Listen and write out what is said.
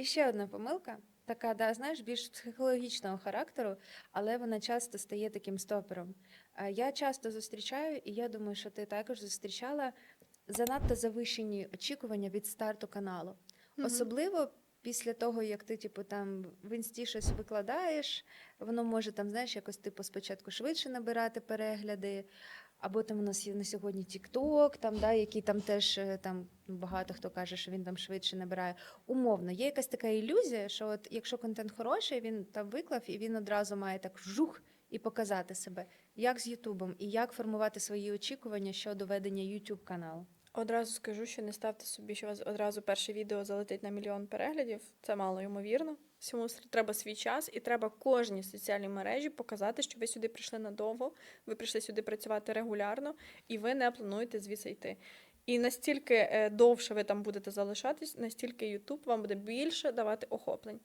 І ще одна помилка, така, да, знаєш, більш психологічного характеру, але вона часто стає таким стопером. Е, Я часто зустрічаю, і я думаю, що ти також зустрічала занадто завищені очікування від старту каналу. Мгм. Особливо після того, як ти, типу, там в інсті щось викладаєш, воно може там, знаєш, якось типу спочатку швидше набирати перегляди. Або там у нас є на сьогодні TikTok, там, да, який там теж е, там багато хто каже, що він там швидше набирає. Умовно, є якась така ілюзія, що от якщо контент хороший, він там виклав і він одразу має так жух і показати себе. Як з Ютубом і як формувати свої очікування щодо ведення YouTube каналу. Одразу скажу, що не ставте собі, що вас одразу перше відео залетить на мільйон переглядів. Це мало ймовірно. Всьому треба свій час, і треба кожній соціальній мережі показати, що ви сюди прийшли надовго, ви прийшли сюди працювати регулярно, і ви не плануєте звідси йти. І настільки е, довше ви там будете залишатись, настільки YouTube вам буде більше давати охоплень.